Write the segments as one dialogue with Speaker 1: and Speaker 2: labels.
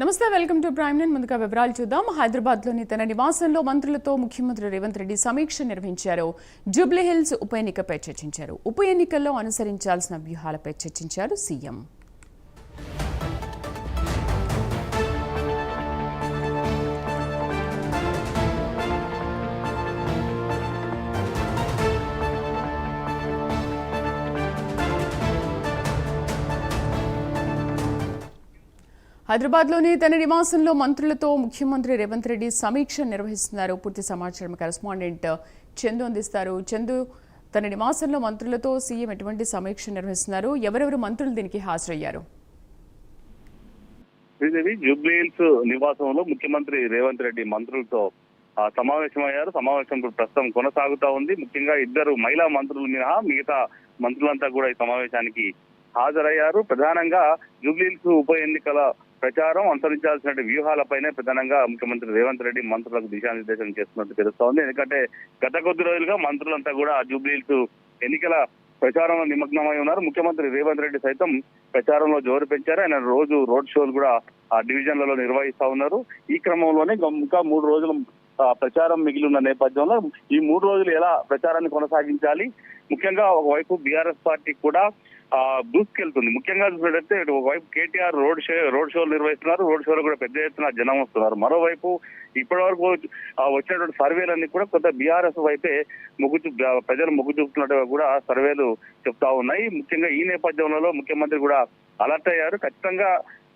Speaker 1: నమస్తే welcome to prime nine. ముందుగా వివరాలు చూద్దాం. హైదరాబాద్లోని తన నివాసంలో మంత్రులతో ముఖ్యమంత్రి రేవంత్ రెడ్డి సమీక్ష నిర్వహించారు. జూబ్లీహిల్స్ ఉప ఎన్నికపై చర్చించారు. ఉప ఎన్నికల్లో అనుసరించాల్సిన వ్యూహాలపై చర్చించారు సీఎం. హైదరాబాద్లోని తన నివాసంలో మంత్రులతో ముఖ్యమంత్రి రేవంత్ రెడ్డి సమీక్ష నిర్వహిస్తున్నారు. పూర్తి సమాచారం కరెస్పాండెంట్ చందు అందిస్తారు. చందు తన నివాసంలో మంత్రులతో సీఎం ఎటువంటి సమీక్ష నిర్వహిస్తున్నారు? ఎవరెవరు మంత్రులు దీనికి హాజరయ్యారు?
Speaker 2: శ్రీదేవి జూబ్లీహిల్స్ నివాసంలో ముఖ్యమంత్రి రేవంత్ రెడ్డి మంత్రులతో సమావేశమయ్యారు. సమావేశం ప్రస్తుతం కొనసాగుతా ఉంది. ముఖ్యంగా ఇద్దరు మహిళా మంత్రులు మినహా మిగతా మంత్రులంతా కూడా ఈ సమావేశానికి హాజరయ్యారు. ప్రధానంగా జూబ్లీహిల్స్ ఉప ఎన్నికల ప్రచారం అనుసరించాల్సిన వ్యూహాలపైనే ప్రధానంగా ముఖ్యమంత్రి రేవంత్ రెడ్డి మంత్రులకు దిశానిర్దేశం చేస్తున్నట్టు తెలుస్తోంది. ఎందుకంటే గత కొద్ది రోజులుగా మంత్రులంతా కూడా జూబ్లీస్ ఎన్నికల ప్రచారంలో నిమగ్నమై ఉన్నారు. ముఖ్యమంత్రి రేవంత్ రెడ్డి సైతం ప్రచారంలో జోరు పెంచారు. ఆయన రోజు రోడ్ షోలు కూడా ఆ డివిజన్లలో నిర్వహిస్తా ఉన్నారు. ఈ క్రమంలోనే ఇంకా మూడు రోజులు ఆ, ప్రచారం మిగిలి ఉన్న నేపథ్యంలో ఈ మూడు రోజులు ఎలా ప్రచారాన్ని కొనసాగించాలి? ముఖ్యంగా ఒకవైపు బీఆర్ఎస్ పార్టీ కూడా దూసుకెళ్తుంది ముఖ్యంగా చూసినట్టయితే ఇటు ఒకవైపు కేటీఆర్ రోడ్ షో రోడ్ షోలు నిర్వహిస్తున్నారు. రోడ్ షోలో కూడా పెద్ద ఎత్తున జనం వస్తున్నారు. మరోవైపు ఇప్పటి వరకు వచ్చినటువంటి సర్వేలన్నీ కూడా కొంత బీఆర్ఎస్ వైపే మొగ్గు చూ ప్రజలు మొగ్గు చూపుతున్నట్టుగా కూడా సర్వేలు చెప్తా ఉన్నాయి. ముఖ్యంగా ఈ నేపథ్యంలో ముఖ్యమంత్రి కూడా అలర్ట్ అయ్యారు. ఖచ్చితంగా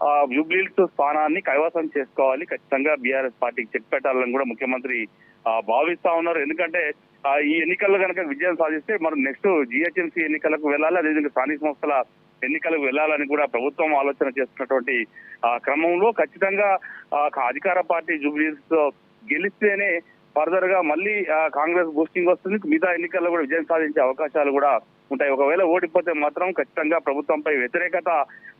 Speaker 2: ఆ జూబ్లీహిల్స్ స్థానాన్ని కైవసం చేసుకోవాలి. ఖచ్చితంగా బీఆర్ఎస్ పార్టీకి చెక్ పెట్టాలని కూడా ముఖ్యమంత్రి భావిస్తా ఉన్నారు. ఎందుకంటే ఈ ఎన్నికల్లో కనుక విజయం సాధిస్తే మనం నెక్స్ట్ జిహెచ్ఎంసీ ఎన్నికలకు వెళ్ళాలి. అదేవిధంగా స్థానిక సంస్థల ఎన్నికలకు వెళ్ళాలని కూడా ప్రభుత్వం ఆలోచన చేస్తున్నటువంటి ఆ క్రమంలో ఖచ్చితంగా ఆ, అధికార పార్టీ జూబ్లీస్తో గెలిస్తేనే ఫర్దర్గా మళ్ళీ ఆ, కాంగ్రెస్ బూస్టింగ్ వస్తుంది. మిగతా ఎన్నికల్లో కూడా విజయం సాధించే అవకాశాలు కూడా ఉంటాయి. ఒకవేళ ఓడిపోతే మాత్రం ఖచ్చితంగా ప్రభుత్వంపై వ్యతిరేకత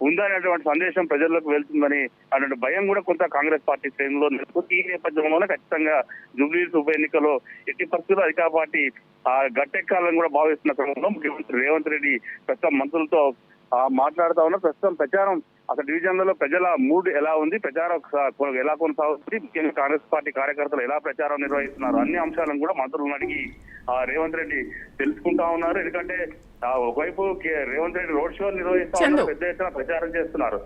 Speaker 2: ఉందనేటువంటి సందేశం ప్రజల్లోకి వెళ్తుందని అటువంటి భయం కూడా కొంత కాంగ్రెస్ పార్టీ శ్రేణిలో నెలకొంది. ఈ నేపథ్యంలోనే ఖచ్చితంగా జూబ్లీస్ ఉప ఎన్నికలో ఎట్టి పరిస్థితుల్లో అధికార పార్టీ ఆ, గట్టెక్కాలని కూడా భావిస్తున్న క్రమంలో ముఖ్యమంత్రి రేవంత్ రెడ్డి ప్రస్తుతం మంత్రులతో మాట్లాడుతా ఉన్నారు. ప్రస్తుతం ప్రచారం అసలు డివిజన్లలో ప్రజల మూడ్ ఎలా ఉంది? ప్రచారం ఎలా కొనసాగుతుంది? ముఖ్యంగా కాంగ్రెస్ పార్టీ కార్యకర్తలు ఎలా ప్రచారం నిర్వహిస్తున్నారు? అన్ని అంశాలను కూడా మంత్రులను అడిగి ఆ, రేవంత్ రెడ్డి తెలుసుకుంటా ఉన్నారు. ఎందుకంటే ఒకవైపు రేవంత్ రెడ్డి రోడ్ షో నిర్వహిస్తా. ఉన్నారు పెద్ద ఎత్తున ప్రచారం చేస్తున్నారు.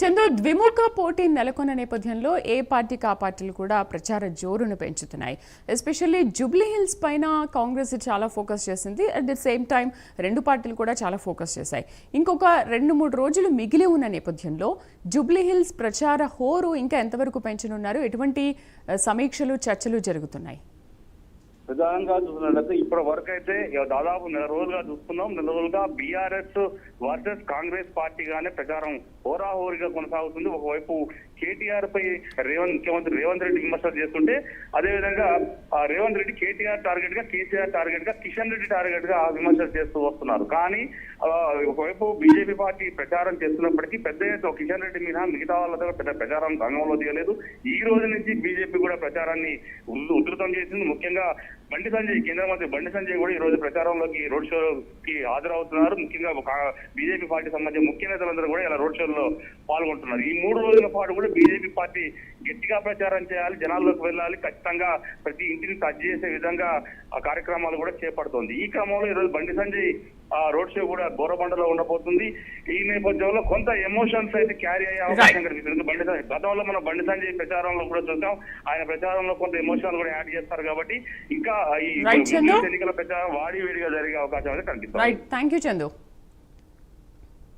Speaker 2: కా-
Speaker 1: ద్విముఖ పోటీ నెలకొన్న నేపథ్యంలో ఏ పార్టీకి ఆ పార్టీలు కూడా ప్రచార జోరును పెంచుతున్నాయి. ఎస్పెషల్లీ జూబ్లీ హిల్స్ పైన కాంగ్రెస్ చాలా ఫోకస్ చేసింది. అట్ ది సేమ్ టైం రెండు పార్టీలు కూడా చాలా ఫోకస్ చేశాయి. ఇంకొక రెండు మూడు రోజులు మిగిలి ఉన్న నేపథ్యంలో జూబ్లీ హిల్స్ ప్రచార హోరు ఇంకా ఎంతవరకు పెంచనున్నారు? ఎటువంటి సమీక్షలు చర్చలు జరుగుతున్నాయి?
Speaker 2: విధానంగా చూసినట్లయితే ఇప్పటి వరకు అయితే దాదాపు నెల రోజులుగా చూస్తున్నాం. నెల రోజులుగా బీఆర్ఎస్ వర్సెస్ కాంగ్రెస్ పార్టీగానే ప్రచారం హోరాహోరీగా కొనసాగుతుంది. ఒకవైపు కేటీఆర్ పై రేవంత్ ముఖ్యమంత్రి రేవంత్ రెడ్డి విమర్శలు చేస్తుంటే అదేవిధంగా విధంగా రేవంత్ రెడ్డి కేటీఆర్ టార్గెట్గా కేసీఆర్ టార్గెట్గా కిషన్ రెడ్డి టార్గెట్గా విమర్శలు చేస్తూ వస్తున్నారు. కానీ ఒకవైపు బీజేపీ పార్టీ ప్రచారం చేస్తున్నప్పటికీ పెద్ద ఎత్తున కిషన్ రెడ్డి మీద మిగతా వాళ్ళతో పెద్ద ప్రచారం రంగంలో దిగలేదు. ఈ రోజు నుంచి బీజేపీ కూడా ప్రచారాన్ని ఉధృతం చేసింది. ముఖ్యంగా బండి సంజయ్ కేంద్ర మంత్రి బండి సంజయ్ కూడా ఈ రోజు ప్రచారంలోకి రోడ్ షోకి హాజరవుతున్నారు. ముఖ్యంగా బీజేపీ పార్టీ సంబంధించిన ముఖ్య నేతలందరూ కూడా ఇలా రోడ్ షోలో పాల్గొంటున్నారు. ఈ మూడు రోజుల పాటు కూడా బీజేపీ పార్టీ గట్టిగా ప్రచారం చేయాలి జనాల్లోకి వెళ్ళాలి. ఖచ్చితంగా ప్రతి ఇంటిని టచ్ చేసే విధంగా ఆ కార్యక్రమాలు కూడా చేపడుతోంది. ఈ క్రమంలో ఈ రోజు బండి సంజయ్ ఆ రోడ్ షో కూడా గోరబండలో ఉండబోతుంది. ఈ నేపథ్యంలో కొంత ఎమోషన్స్ అయితే క్యారీ అయ్యే అవకాశం కనిపిస్తుంది బండి సంజయ్ గతంలో మనం బండి సంజయ్ ప్రచారంలో కూడా చూసాం. ఆయన ప్రచారంలో కొంత ఎమోషన్ కూడా యాడ్ చేస్తారు కాబట్టి ఇంకా ఈ. ఎన్నికల ప్రచారం వాడి వేడిగా జరిగే అవకాశం అయితే కనిపిస్తుంది.
Speaker 1: Thank you Chandu.